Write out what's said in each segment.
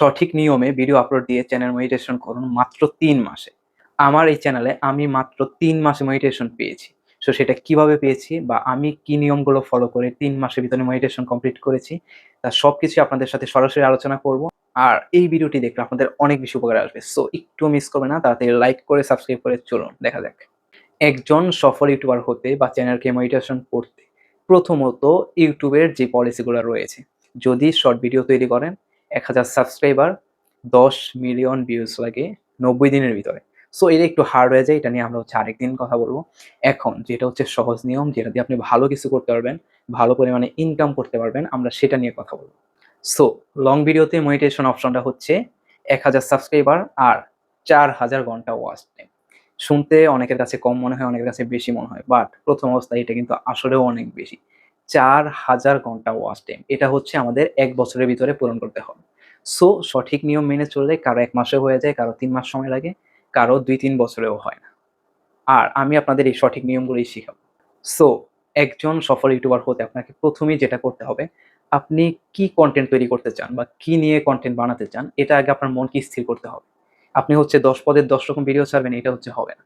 সঠিক নিয়মে video upload দিয়ে চ্যানেল মেডিটেশন করুন মাত্র তিন মাসে। আমার এই চ্যানেলে আমি মাত্র তিন মাসে মনিটাইজেশন পেয়েছি। সো সেটা কীভাবে পেয়েছি বা আমি কি নিয়মগুলো ফলো করে তিন মাসের ভিতরে মনিটাইজেশন কমপ্লিট করেছি, তা সব কিছু আপনাদের সাথে সরাসরি আলোচনা করব। আর এই ভিডিওটি দেখলে আপনাদের অনেক বেশি উপকার আসবে। সো একটু মিস করবে না, তাড়াতাড়ি লাইক করে সাবস্ক্রাইব করে চলুন, দেখা যাক। একজন সফল ইউটিউবার হতে বা চ্যানেলকে মনিটাইজেশন করতে প্রথমত ইউটিউবের যে পলিসিগুলো রয়েছে, যদি শর্ট ভিডিও তৈরি করেন এক হাজার সাবস্ক্রাইবার দশ মিলিয়ন ভিউজ লাগে নব্বই দিনের ভিতরে। সো এটা একটু হার্ড হয়ে যায়, এটা নিয়ে আমরা হচ্ছে আরেকদিন কথা বলব। এখন, যেটা হচ্ছে সহজ নিয়ম, যেটা দিয়ে আপনি ভালো কিছু করতে পারবেন, ভালো পরিমাণে ইনকাম করতে পারবেন, আমরা সেটা নিয়ে কথা বলব। সো লং ভিডিওতে মনিটেশন অপশনটা হচ্ছে এক হাজার সাবস্ক্রাইবার আর চার হাজার ঘণ্টা ওয়াচ টাইম শুনতে অনেকের কাছে কম মনে হয়, অনেকের কাছে বেশি মনে হয় বাট প্রথম অবস্থায় এটা কিন্তু আসলেও অনেক বেশি। চার হাজার ঘণ্টা ওয়াচ টাইম। এটা হচ্ছে আমাদের এক বছরের ভিতরে পূরণ করতে হবে। সো, সঠিক নিয়ম মেনে চললে কারও এক মাসে হয়ে যায়, কারও তিন মাস সময় লাগে, কারও দুই তিন বছরেও হয় না। আর আমি আপনাদের এই সঠিক নিয়মগুলোই শিখাবো। সো, একজন সফল ইউটিউবার হতে আপনাকে প্রথমেই যেটা করতে হবে, আপনি কি কন্টেন্ট তৈরি করতে চান বা কি নিয়ে কন্টেন্ট বানাতে চান, এটা আগে আপনার মনকে স্থির করতে হবে। আপনি হচ্ছে দশ পদের দশ রকম ভিডিও ছাড়বেন, এটা হচ্ছে হবে না।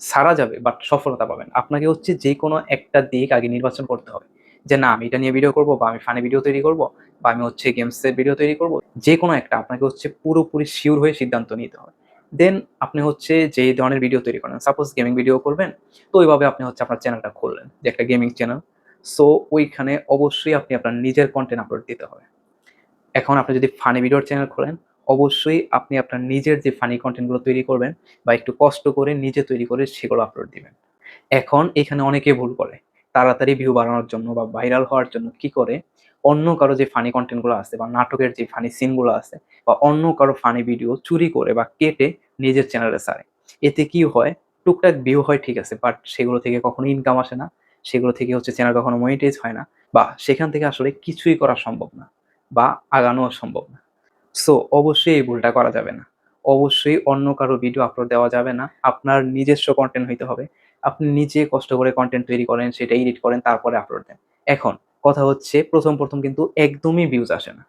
সারা যাবে বাট সফলতা পাবেন। আপনাকে হচ্ছে যে কোনো একটা দিক আগে নির্বাচন করতে হবে। যে না, আমি এটা নিয়ে ভিডিও করব বা আমি ফানি ভিডিও তৈরি করব বা আমি হচ্ছে গেমসের ভিডিও তৈরি করব, যে কোনো একটা আপনাকে হচ্ছে পুরোপুরি শিওর হয়ে সিদ্ধান্ত নিতে হবে। দেন আপনি হচ্ছে যে ধরনের ভিডিও তৈরি করেন সাপোজ গেমিং ভিডিও করবেন, তো ওইভাবে আপনি হচ্ছে আপনার চ্যানেলটা খুললেন, যে একটা গেমিং চ্যানেল সো ওইখানে অবশ্যই আপনি আপনার নিজের কন্টেন্ট আপলোড দিতে হবে। এখন আপনি যদি ফানি ভিডিওর চ্যানেল খোলেন, অবশ্যই আপনি আপনার নিজের যে ফানি কন্টেন্টগুলো তৈরি করবেন বা একটু কষ্ট করে নিজে তৈরি করে সেগুলো আপলোড দিবেন। এখন এখানে অনেকে ভুল করে। তাড়াতাড়ি ভিউ বাড়ানোর জন্য বা ভাইরাল হওয়ার জন্য কি করে? অন্য কারও যে ফানি কন্টেন্টগুলো আছে বা নাটকের যে ফানি সিনগুলো আছে বা অন্য কারও ফানি ভিডিও চুরি করে বা কেটে নিজের চ্যানেলে সারে এতে কি হয়? টুকটাক ভিউ হয় ঠিক আছে বাট সেগুলো থেকে কখনো ইনকাম আসে না। সেগুলো থেকে হচ্ছে চ্যানেল কখনো মনিটাইজ হয় না বা সেখান থেকে আসলে কিছুই করা সম্ভব না বা আগানোও সম্ভব না। সো অবশ্যই এই ভুলটা করা যাবে না। অবশ্যই অন্য কারও ভিডিও আপলোড দেওয়া যাবে না। আপনার নিজস্ব কন্টেন্ট হইতে হবে। আপনি নিজে কষ্ট করে কন্টেন্ট তৈরি করেন, সেটা এডিট করেন, তারপরে আপলোড দেন। এখন কথা হচ্ছে, প্রথম প্রথম কিন্তু একদমই ভিউজ আসে না।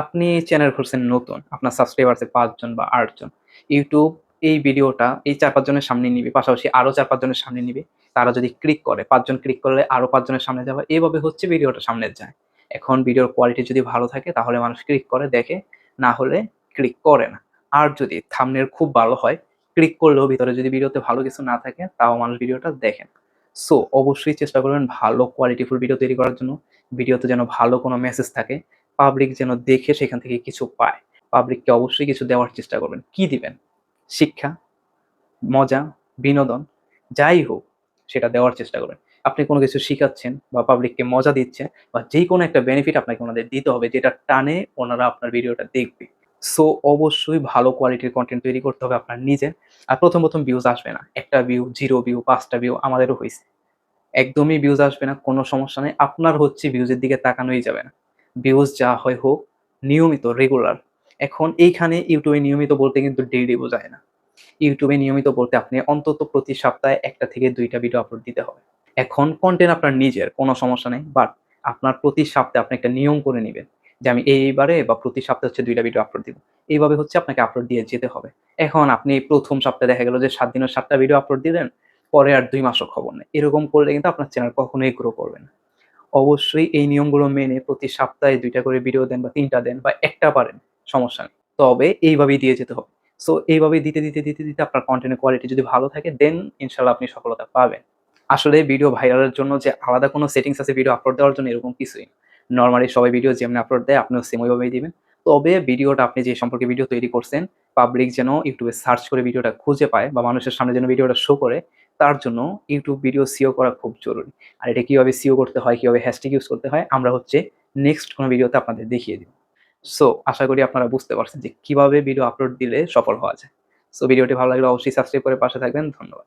আপনি চ্যানেল খুলছেন নতুন, আপনার সাবস্ক্রাইবার আছে পাঁচজন বা আটজন ইউটিউব এই ভিডিওটা এই চার পাঁচজনের সামনে নিবে, পাশাপাশি আরও চার পাঁচজনের সামনে নিবে, তারা যদি ক্লিক করে, পাঁচজন ক্লিক করলে আরও পাঁচজনের সামনে যাবে, এভাবে হচ্ছে ভিডিওটা সামনে যায়। এখন ভিডিওর কোয়ালিটি যদি ভালো থাকে, তাহলে মানুষ ক্লিক করে, দেখে, না হলে ক্লিক করে না। আর যদি থামনের খুব ভালো হয় ক্লিক করলেও ভিতরে যদি ভিডিওতে ভালো কিছু না থাকে, তাও মানুষ ভিডিওটা দেখেন সো অবশ্যই চেষ্টা করবেন ভালো কোয়ালিটিফুল ভিডিও তৈরি করার জন্য। ভিডিওতে যেন ভালো কোনো মেসেজ থাকে পাবলিক যেন দেখে সেখান থেকে কিছু পায়। পাবলিককে অবশ্যই কিছু দেওয়ার চেষ্টা করবেন। কি দিবেন? শিক্ষা, মজা, বিনোদন, যাই হোক, সেটা দেওয়ার চেষ্টা করবেন। আপনি কোনো কিছু শিখাচ্ছেন বা পাবলিককে মজা দিচ্ছেন বা যে কোনো একটা বেনিফিট আপনাকে ওনাদের দিতে হবে, যেটা টানে ওনারা আপনার ভিডিওটা দেখবে। সো অবশ্যই ভালো কোয়ালিটির কন্টেন্ট তৈরি করতে হবে আপনার নিজের আর প্রথম প্রথম ভিউজ আসবে না। একটা ভিউ জিরো ভিউ পাঁচটা ভিউ আমাদেরও হয়েছে। একদমই ভিউজ আসবে না, কোনো সমস্যা নেই। আপনার হচ্ছে ভিউজের দিকে তাকানোই যাবে না। ভিউজ যা হয় হোক, নিয়মিত রেগুলার এখন এইখানে ইউটিউবে নিয়মিত বলতে কিন্তু ডেইলি বোঝায় না। ইউটিউবে নিয়মিত বলতে আপনি অন্তত প্রতি সপ্তাহে একটা থেকে দুইটা ভিডিও আপলোড দিতে হবে। এখন কন্টেন্ট আপনার নিজের, কোনো সমস্যা নেই। বাট আপনার প্রতি সপ্তাহে আপনি একটা নিয়ম করে নেবেন। যে আমি এইবারে বা প্রতি সপ্তাহে হচ্ছে দুইটা ভিডিও আপলোড দিব। এইভাবে হচ্ছে আপনাকে আপলোড দিয়ে যেতে হবে। এখন আপনি প্রথম সপ্তাহে দেখা গেল যে সাত দিনের সাতটা ভিডিও আপলোড দিলেন, পরে আর দুই মাসও খবর নেই। এরকম করলে কিন্তু আপনার চ্যানেল কখনোই গ্রো করবে না। অবশ্যই এই নিয়মগুলো মেনে প্রতি সপ্তাহে দুইটা করে ভিডিও দেন বা তিনটা দেন বা একটা পারেন, সমস্যা নেই। তবে এইভাবেই দিয়ে যেতে হবে। সো এইভাবে দিতে দিতে দিতে দিতে আপনার কন্টেন্টের কোয়ালিটি যদি ভালো থাকে দেন ইনশাল্লাহ আপনি সফলতা পাবেন। আসলে ভিডিও ভাইরালের জন্য যে আলাদা কোনো সেটিংস আছে ভিডিও আপলোড দেওয়ার জন্য এরকম কিছুই নর্মালি সবাই ভিডিও যেমনি আপলোড দেয়, আপনিও সেম ওইভাবেই দিবেন। তবে ভিডিওটা আপনি যে সম্পর্কে ভিডিও তৈরি করছেন পাবলিক যেন ইউটিউবে সার্চ করে ভিডিওটা খুঁজে পায় বা মানুষের সামনে যেন ভিডিওটা শো করে, তার জন্য ইউটিউব ভিডিও সিও করা খুব জরুরি। আর এটা কীভাবে সিও করতে হয়, কীভাবে হ্যাশট্যাগ ইউজ করতে হয়, আমরা হচ্ছে নেক্সট কোনো ভিডিওতে আপনাদের দেখিয়ে দিব। সো আশা করি আপনারা বুঝতে পারছেন যে কীভাবে ভিডিও আপলোড দিলে সফল হওয়া যায়। সো ভিডিওটি ভালো লাগলে অবশ্যই সাবস্ক্রাইব করে পাশে থাকবেন। ধন্যবাদ।